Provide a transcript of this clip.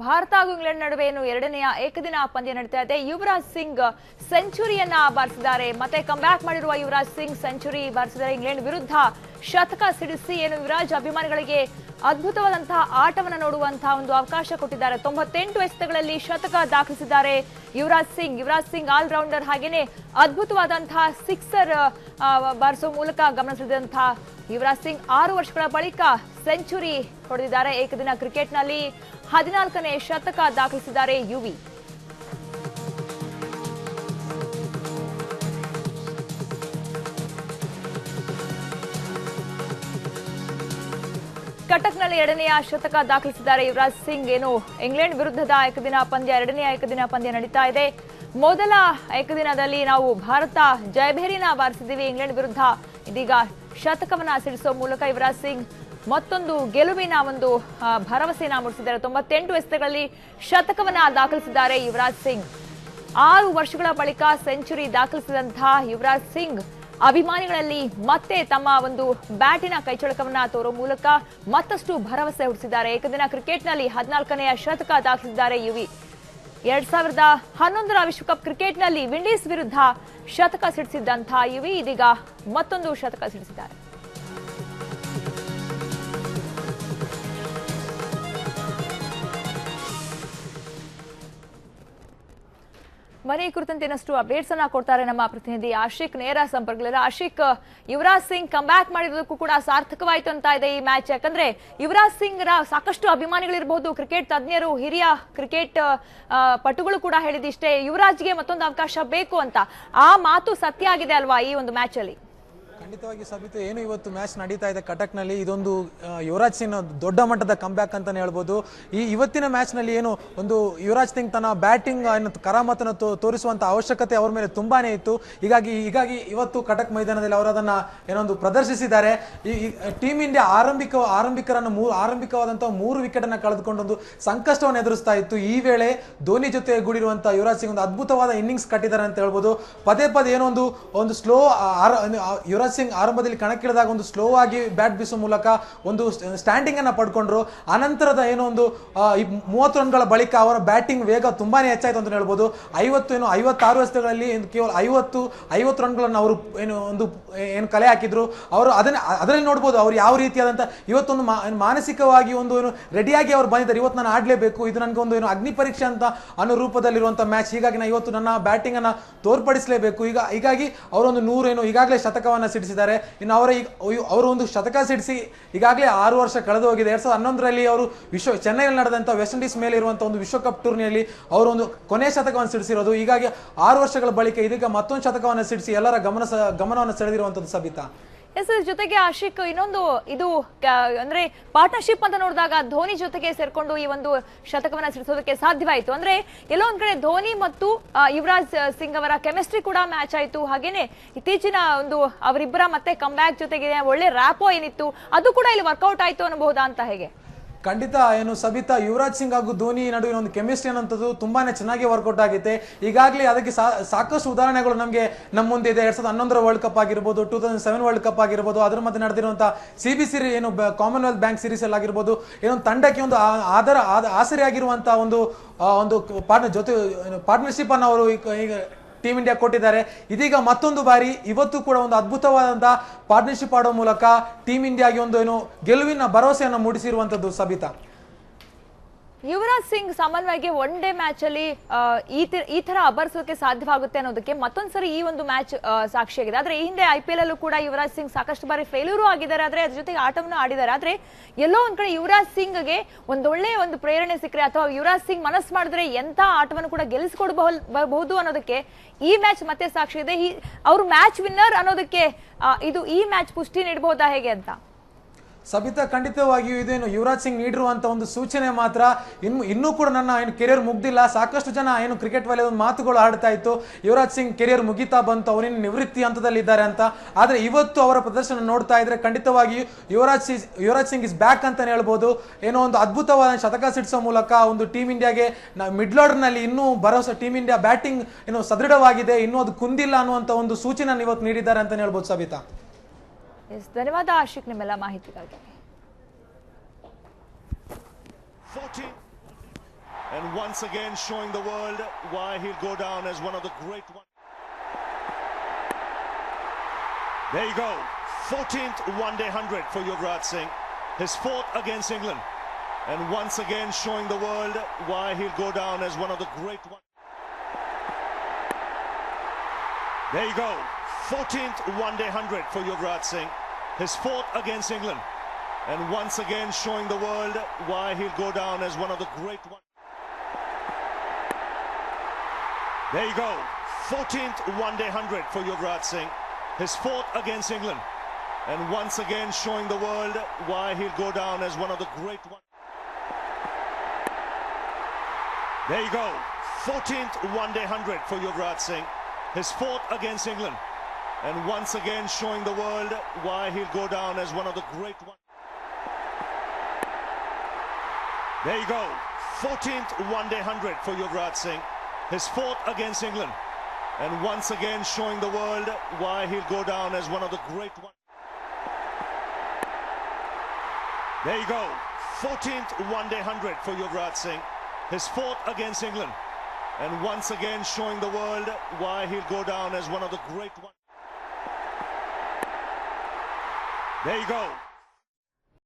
ಭಾರತ ಹಾಗೂ ಇಂಗ್ಲೆಂಡ್ ನಡುವೆ ಏನು ಎರಡನೆಯ ಏಕದಿನ ಪಂದ್ಯ ನಡೀತಾ ಇದೆ. ಯುವರಾಜ್ ಸಿಂಗ್ ಸೆಂಚುರಿಯನ್ನ ಬಾರಿಸಿದ್ದಾರೆ. ಮತ್ತೆ ಕಂಬ್ಯಾಕ್ ಮಾಡಿರುವ ಯುವರಾಜ್ ಸಿಂಗ್ ಸೆಂಚುರಿ ಬಾರಿಸಿದ್ದಾರೆ ಇಂಗ್ಲೆಂಡ್ ವಿರುದ್ಧ ಶತಕ ಸಿಡಿಸಿ ಏನು ಯುವರಾಜ್ ಅಭಿಮಾನಿಗಳಿಗೆ ಅದ್ಭುತವಾದಂತಹ ಆಟವನ್ನು ನೋಡುವಂತಹ ಒಂದು ಅವಕಾಶ ಕೊಟ್ಟಿದ್ದಾರೆ. ತೊಂಬತ್ತೆಂಟು ಎಸೆತಗಳಲ್ಲಿ ಶತಕ ದಾಖಲಿಸಿದ್ದಾರೆ ಯುವರಾಜ್ ಸಿಂಗ್. ಯುವರಾಜ್ ಸಿಂಗ್ ಆಲ್ ರೌಂಡರ್ ಹಾಗೇನೆ ಅದ್ಭುತವಾದಂತಹ ಸಿಕ್ಸರ್ ಬಾರಿಸುವ ಮೂಲಕ ಗಮನ ಯುವರಾಜ್ ಸಿಂಗ್ ಆರು ವರ್ಷಗಳ ಬಳಿಕ ಸೆಂಚುರಿ ಹೊಡೆದಿದ್ದಾರೆ. ಏಕದಿನ ಕ್ರಿಕೆಟ್ನಲ್ಲಿ ಹದಿನಾಲ್ಕನೇ ಶತಕ ದಾಖಲಿಸಿದ್ದಾರೆ ಯುವಿ. ಕಟಕ್ನಲ್ಲಿ ಎರಡನೆಯ ಶತಕ ದಾಖಲಿಸಿದ್ದಾರೆ ಯುವರಾಜ್ ಸಿಂಗ್. ಏನು, ಇಂಗ್ಲೆಂಡ್ ವಿರುದ್ಧದ ಏಕದಿನ ಪಂದ್ಯ, ಎರಡನೆಯ ಏಕದಿನ ಪಂದ್ಯ ನಡೀತಾ ಇದೆ. ಮೊದಲ ಏಕದಿನದಲ್ಲಿ ನಾವು ಭಾರತ ಜಯಭೇರಿನ ಬಾರಿಸಿದ್ದೀವಿ ಇಂಗ್ಲೆಂಡ್ ವಿರುದ್ಧ ಇದೀಗ ಶತಕವನ್ನ ಸಿಡಿಸುವ ಮೂಲಕ ಯುವರಾಜ್ ಸಿಂಗ್ ಮತ್ತೊಂದು ಗೆಲುವಿನ ಒಂದು ಭರವಸೆಯನ್ನ ಮೂಡಿಸಿದ್ದಾರೆ. ತೊಂಬತ್ತೆಂಟು ಎಸೆತಗಳಲ್ಲಿ ಶತಕವನ್ನ ದಾಖಲಿಸಿದ್ದಾರೆ ಯುವರಾಜ್ ಸಿಂಗ್. ಆರು ವರ್ಷಗಳ ಬಳಿಕ ಸೆಂಚುರಿ ದಾಖಲಿಸಿದಂತಹ ಯುವರಾಜ್ ಸಿಂಗ್ ಅಭಿಮಾನಿಗಳಲ್ಲಿ ಮತ್ತೆ ತಮ್ಮ ಒಂದು ಬ್ಯಾಟಿನ ಕೈಚಳಕವನ್ನ ತೋರೋ ಮೂಲಕ ಮತ್ತಷ್ಟು ಭರವಸೆ ಹುಟ್ಟಿಸಿದ್ದಾರೆ. ಏಕದಿನ ಕ್ರಿಕೆಟ್ನಲ್ಲಿ ಹದಿನಾಲ್ಕನೆಯ ಶತಕ ದಾಖಲಿಸಿದ್ದಾರೆ ಯುವಿ. ಎರಡ್ ಸಾವಿರದ ಹನ್ನೊಂದರ ವಿಶ್ವಕಪ್ ಕ್ರಿಕೆಟ್ನಲ್ಲಿ ವಿಂಡೀಸ್ ವಿರುದ್ಧ ಶತಕ ಸಿಡಿಸಿದ್ದಂತಹ ಯುವಿ ಇದೀಗ ಮತ್ತೊಂದು ಶತಕ ಸಿಡಿಸಿದ್ದಾರೆ. ಮನೆ ಕುರಿತಂತೆ ಇನ್ನಷ್ಟು ಅಪ್ಡೇಟ್ಸ್ ಅನ್ನ ಕೊಡ್ತಾರೆ ನಮ್ಮ ಪ್ರತಿನಿಧಿ ಆಶಿಕ್. ನೇರ ಸಂಪರ್ಕದಲ್ಲಿ ಆಶಿಕ್, ಯುವರಾಜ್ ಸಿಂಗ್ ಕಂಬ್ಯಾಕ್ ಮಾಡಿರೋದಕ್ಕೂ ಕೂಡ ಸಾರ್ಥಕವಾಯಿತು ಅಂತ ಇದೆ ಈ ಮ್ಯಾಚ್ ಯಾಕಂದ್ರೆ ಯುವರಾಜ್ ಸಿಂಗ್ ರ ಸಾಕಷ್ಟು ಅಭಿಮಾನಿಗಳಿರಬಹುದು ಕ್ರಿಕೆಟ್ ತಜ್ಞರು, ಹಿರಿಯ ಕ್ರಿಕೆಟ್ ಪಟುಗಳು ಕೂಡ ಹೇಳಿದಿಷ್ಟೇ, ಯುವರಾಜ್ಗೆ ಮತ್ತೊಂದು ಅವಕಾಶ ಬೇಕು ಅಂತ. ಆ ಮಾತು ಸತ್ಯ ಆಗಿದೆ ಅಲ್ವಾ ಈ ಒಂದು ಮ್ಯಾಚ್ ಅಲ್ಲಿ? ಖಂಡಿತವಾಗಿ ಸಬಿತು ಏನು ಇವತ್ತು ಮ್ಯಾಚ್ ನಡೀತಾ ಇದೆ ಕಟಕ್ನಲ್ಲಿ, ಇದೊಂದು ಯುವರಾಜ್ ಸಿಂಗ್ ದೊಡ್ಡ ಮಟ್ಟದ ಕಂಬ್ಯಾಕ್ ಅಂತಾನೆ ಹೇಳ್ಬೋದು. ಈ ಇವತ್ತಿನ ಮ್ಯಾಚ್ನಲ್ಲಿ ಏನು ಒಂದು ಯುವರಾಜ್ ಸಿಂಗ್ ತನ್ನ ಬ್ಯಾಟಿಂಗ್ ಕರಾಮತನ್ನು ತೋರಿಸುವಂಥ ಅವಶ್ಯಕತೆ ಅವ್ರ ಮೇಲೆ ತುಂಬಾನೇ ಇತ್ತು. ಹೀಗಾಗಿ ಹೀಗಾಗಿ ಇವತ್ತು ಕಟಕ್ ಮೈದಾನದಲ್ಲಿ ಅವರು ಅದನ್ನ ಏನೊಂದು ಪ್ರದರ್ಶಿಸಿದ್ದಾರೆ. ಈ ಟೀಮ್ ಇಂಡಿಯಾ ಆರಂಭಿಕ, ಆರಂಭಿಕರನ್ನು ಮೂರು ಆರಂಭಿಕವಾದಂತಹ ಮೂರು ವಿಕೆಟ್ ಅನ್ನ ಕಳೆದುಕೊಂಡು ಒಂದು ಸಂಕಷ್ಟವನ್ನು ಎದುರಿಸ್ತಾ ಇತ್ತು. ಈ ವೇಳೆ ಧೋನಿ ಜೊತೆ ಗೂಡಿರುವಂತಹ ಯುವರಾಜ್ ಸಿಂಗ್ ಒಂದು ಅದ್ಭುತವಾದ ಇನ್ನಿಂಗ್ಸ್ ಕಟ್ಟಿದ್ದಾರೆ ಅಂತ ಹೇಳ್ಬೋದು. ಪದೇ ಪದೇ ಏನೋ ಒಂದು ಒಂದು ಸ್ಲೋ ಯುವರಾಜ್ ಸಿಂಗ್ ಆರಂಭದಲ್ಲಿ ಕಣಕ್ಕಿಳಿದಾಗ ಒಂದು ಸ್ಲೋ ಆಗಿ ಬ್ಯಾಟ್ ಬೀಸೋ ಮೂಲಕ ಒಂದು ಸ್ಟ್ಯಾಂಡಿಂಗ್ ಅನ್ನ ಪಡ್ಕೊಂಡ್ರು. ಅನಂತರದ ಏನೋ ಒಂದು ಮೂವತ್ತು ರನ್ಗಳ ಬಳಿಕ ಅವರ ಬ್ಯಾಟಿಂಗ್ ವೇಗ ತುಂಬಾನೇ ಹೆಚ್ಚಾಯ್ತು ಅಂತ ಹೇಳ್ಬೋದು. ಐವತ್ತು ಏನು ಐವತ್ತಾರು ಏನು ಕೇವಲ ಐವತ್ತು ಐವತ್ತು ರನ್ಗಳನ್ನು ಅವರು ಏನು ಒಂದು, ಏನು ಕಲೆ ಹಾಕಿದ್ರು. ಅವರು ಅದನ್ನ, ಅದರಲ್ಲಿ ನೋಡ್ಬೋದು ಅವ್ರು ಯಾವ ರೀತಿಯಾದಂಥ ಇವತ್ತೊಂದು ಮಾನಸಿಕವಾಗಿ ಒಂದು ಏನು ರೆಡಿಯಾಗಿ ಅವ್ರು ಬಂದಿದ್ದಾರೆ. ಇವತ್ತು ನಾನು ಆಡಲೇಬೇಕು, ಇದು ನನಗೆ ಒಂದು ಏನು ಅಗ್ನಿ ಪರೀಕ್ಷೆ ಅಂತ ಅನ್ನೋ ರೂಪದಲ್ಲಿರುವಂಥ ಮ್ಯಾಚ್ ಹೀಗಾಗಿ ನಾನು ಇವತ್ತು ನನ್ನ ಬ್ಯಾಟಿಂಗ್ ಅನ್ನ ತೋರ್ಪಡಿಸಲೇಬೇಕು. ಈಗ, ಹೀಗಾಗಿ ಅವರೊಂದು ನೂರೇನು ಈಗಾಗಲೇ ಶತಕವನ್ನ ಸಿಡಿಸಿದ್ದಾರೆ ಇನ್ನು ಅವರ ಈಗ ಅವರು ಒಂದು ಶತಕ ಸಿಡಿಸಿ ಈಗಾಗಲೇ ಆರು ವರ್ಷ ಕಳೆದು ಹೋಗಿದೆ. ಎರಡ್ ಸಾವಿರದ ಹನ್ನೊಂದರಲ್ಲಿ ಅವರು ವಿಶ್ವ ಚೆನ್ನೈನಲ್ಲಿ ನಡೆದಂಥ ವೆಸ್ಟ್ ಇಂಡೀಸ್ ಮೇಲೆ ಇರುವಂಥ ಒಂದು ವಿಶ್ವಕಪ್ ಟೂರ್ನಿಯಲ್ಲಿ ಅವರು ಒಂದು ಕೊನೆ ಶತಕವನ್ನು ಸಿಡಿಸಿರೋದು. ಹೀಗಾಗಿ ಆರು ವರ್ಷಗಳ ಬಳಿಕ ಇದಕ್ಕೆ ಮತ್ತೊಂದು ಶತಕವನ್ನು ಸಿಡಿಸಿ ಎಲ್ಲರ ಗಮನ ಗಮನವನ್ನು ಸೆಳೆದಿರುವಂಥದ್ದು ಸಬಿತಾ. ಎಸ್ ಎಸ್, ಜೊತೆಗೆ ಆಶಿಕ್, ಇನ್ನೊಂದು ಇದು ಅಂದ್ರೆ ಪಾರ್ಟ್ನರ್ಶಿಪ್ ಅಂತ ನೋಡಿದಾಗ ಧೋನಿ ಜೊತೆಗೆ ಸೇರ್ಕೊಂಡು ಈ ಒಂದು ಶತಕವನ್ನ ಸಿಡಿಸೋದಕ್ಕೆ ಸಾಧ್ಯವಾಯಿತು. ಅಂದ್ರೆ ಎಲ್ಲೋ ಕಡೆ ಧೋನಿ ಮತ್ತು ಯುವರಾಜ್ ಸಿಂಗ್ ಅವರ ಕೆಮಿಸ್ಟ್ರಿ ಕೂಡ ಮ್ಯಾಚ್ ಆಯಿತು. ಹಾಗೇನೆ ಇತ್ತೀಚಿನ ಒಂದು ಅವರಿಬ್ಬರ ಮತ್ತೆ ಕಮ್ ಬ್ಯಾಕ್ ಜೊತೆಗೆ ಒಳ್ಳೆ ರ್ಯಾಪೋ ಏನಿತ್ತು, ಅದು ಕೂಡ ಇಲ್ಲಿ ವರ್ಕೌಟ್ ಆಯಿತು ಅನ್ನಬಹುದಾ ಅಂತ ಹೇಗೆ? ಖಂಡಿತ ಏನು ಸಬಿತಾ ಯುವರಾಜ್ ಸಿಂಗ್ ಹಾಗೂ ಧೋನಿ ನಡುವಿನ ಒಂದು ಕೆಮಿಸ್ಟ್ರಿ ಅನ್ನೋಂಥದ್ದು ತುಂಬಾನೇ ಚೆನ್ನಾಗಿ ವರ್ಕೌಟ್ ಆಗಿದೆ. ಈಗಾಗಲೇ ಅದಕ್ಕೆ ಸಾಕಷ್ಟು ಉದಾಹರಣೆಗಳು ನಮಗೆ ನಮ್ಮ ಮುಂದೆ ಇದೆ. ಎರಡ್ ಸಾವಿರದ ಹನ್ನೊಂದರ ವರ್ಲ್ಡ್ ಕಪ್ ಆಗಿರ್ಬೋದು two thousand seven world cup ಆಗಿರ್ಬೋದು, ಅದರ ಮಧ್ಯೆ ನಡೆದಿರುವಂತಹ ಸಿ ಬಿ ಸಿರಿ ಏನು ಕಾಮನ್ವೆಲ್ತ್ ಬ್ಯಾಂಕ್ ಸೀರೀಸ್ ಅಲ್ಲಿ ಆಗಿರ್ಬೋದು ಏನೊಂದು ತಂಡಕ್ಕೆ ಒಂದು ಆಧಾರ ಆಸರೆಯಾಗಿರುವಂತಹ ಒಂದು ಒಂದು ಪಾರ್ಟ್ನರ್ ಜೊತೆ ಪಾರ್ಟ್ನರ್ಶಿಪ್ ಅನ್ನು ಅವರು ಈಗ ಟೀಮ್ ಇಂಡಿಯಾ ಕೊಟ್ಟಿದ್ದಾರೆ. ಇದೀಗ ಮತ್ತೊಂದು ಬಾರಿ ಇವತ್ತು ಕೂಡ ಒಂದು ಅದ್ಭುತವಾದಂತಹ ಪಾರ್ಟ್ನರ್ಶಿಪ್ ಆಡೋ ಮೂಲಕ ಟೀಮ್ ಇಂಡಿಯಾಗೆ ಒಂದು ಏನು ಗೆಲುವಿನ ಭರವಸೆಯನ್ನು ಮೂಡಿಸಿರುವಂತದ್ದು ಸಬಿತಾ. ಯುವರಾಜ್ ಸಿಂಗ್ ಸಾಮಾನ್ಯವಾಗಿ ಒನ್ ಡೇ ಮ್ಯಾಚ್ ಅಲ್ಲಿ ಈ ತರ ಅಬ್ಬರಿಸೋಕೆ ಸಾಧ್ಯವಾಗುತ್ತೆ ಅನ್ನೋದಕ್ಕೆ ಮತ್ತೊಂದ್ಸರಿ ಈ ಒಂದು ಮ್ಯಾಚ್ ಸಾಕ್ಷಿಯಾಗಿದೆ ಆದ್ರೆ ಈ ಹಿಂದೆ ಐ ಪಿ ಎಲ್ ಅಲ್ಲೂ ಕೂಡ ಯುವರಾಜ್ ಸಿಂಗ್ ಸಾಕಷ್ಟು ಬಾರಿ ಫೇಲ್ಯೂರು ಆಗಿದ್ದಾರೆ. ಆದ್ರೆ ಅದ್ರ ಜೊತೆಗೆ ಆಟವನ್ನು ಆಡಿದ್ದಾರೆ. ಆದ್ರೆ ಎಲ್ಲೋ ಒಂದ್ ಕಡೆ ಯುವರಾಜ್ ಸಿಂಗ್ಗೆ ಒಂದೊಳ್ಳೆ ಒಂದು ಪ್ರೇರಣೆ ಸಿಕ್ಕರೆ ಅಥವಾ ಯುವರಾಜ್ ಸಿಂಗ್ ಮನಸ್ಸು ಮಾಡಿದ್ರೆ ಎಂತ ಆಟವನ್ನು ಕೂಡ ಗೆಲ್ಲಿಸ್ಕೊಡ್ಬಹುದು ಅನ್ನೋದಕ್ಕೆ ಈ ಮ್ಯಾಚ್ ಮತ್ತೆ ಸಾಕ್ಷಿ ಇದೆ. ಅವರು ಮ್ಯಾಚ್ ವಿನ್ನರ್ ಅನ್ನೋದಕ್ಕೆ ಇದು ಈ ಮ್ಯಾಚ್ ಪುಷ್ಟಿ ನೀಡಬಹುದಾ ಹೇಗೆ ಅಂತ? ಸಬಿತಾ ಖಂಡಿತವಾಗಿಯೂ ಇದೇನು ಯುವರಾಜ್ ಸಿಂಗ್ ನೀಡಿರುವಂತ ಒಂದು ಸೂಚನೆ ಮಾತ್ರ. ಇನ್ನು, ಇನ್ನೂ ಕೂಡ ನನ್ನ ಏನು ಕೆರಿಯರ್ ಮುಗ್ದಿಲ್ಲ. ಸಾಕಷ್ಟು ಜನ ಏನು ಕ್ರಿಕೆಟ್ ವಲಯದ ಒಂದು ಮಾತುಗಳು ಆಡ್ತಾ ಇತ್ತು. ಯುವರಾಜ್ ಸಿಂಗ್ ಕೆರಿಯರ್ ಮುಗಿತಾ ಬಂತು. ಅವರಿನ್ನು ನಿವೃತ್ತಿ ಹಂತದಲ್ಲಿದ್ದಾರೆ ಅಂತ. ಆದರೆ ಇವತ್ತು ಅವರ ಪ್ರದರ್ಶನ ನೋಡ್ತಾ ಇದ್ರೆ ಖಂಡಿತವಾಗಿಯೂ ಯುವರಾಜ್ ಸಿ, ಯುವರಾಜ್ ಸಿಂಗ್ ಇಸ್ ಬ್ಯಾಕ್ ಅಂತಲೇ ಹೇಳ್ಬೋದು. ಏನೋ ಒಂದು ಅದ್ಭುತವಾದ ಶತಕ ಸಿಡಿಸೋ ಮೂಲಕ ಒಂದು ಟೀಮ್ ಇಂಡಿಯಾಗೆ ಮಿಡ್ಲ್ನಲ್ಲಿ ಇನ್ನೂ ಭರವಸೆ ಟೀಮ್ ಇಂಡಿಯಾ ಬ್ಯಾಟಿಂಗ್ ಏನು ಸದೃಢವಾಗಿದೆ. ಇನ್ನೂ ಅದು ಕುಂದಿಲ್ಲ ಅನ್ನುವಂತ ಒಂದು ಸೂಚನೆ ಇವತ್ತು ನೀಡಿದ್ದಾರೆ ಅಂತಲೇ ಹೇಳ್ಬೋದು ಸಬಿತಾ. ಎಸ್ ಧನ್ಯವಾದ ಆಶಿಕ್ ನಿಮ್ಮೆಲ್ಲ ಮಾಹಿತಿಗಾಗಿ 40 And once again showing the world why he'll go down as one of the great ones. There you go. 14th one day 100 for Yuvraj Singh. His fourth against England. And once again showing the world why he'll go down as one of the great ones. There you go. 14th one day 100 for Yuvraj Singh. His fourth against England. And once again showing the world why he'll go down as one of the great ones. There you go. 14th one day 100 for Yuvraj Singh. His fourth against England. And once again showing the world why he'll go down as one of the great ones. There you go. 14th one day 100 for Yuvraj Singh. His fourth against England. And once again showing the world why he'll go down as one of the great ones. There you go. 14th one day 100 for Yuvraj Singh. His fourth against England. And once again showing the world why he'll go down as one of the great ones. There you go. 14th one day 100 for Yuvraj Singh. His fourth against England. And once again showing the world why he'll go down as one of the great ones. There you go.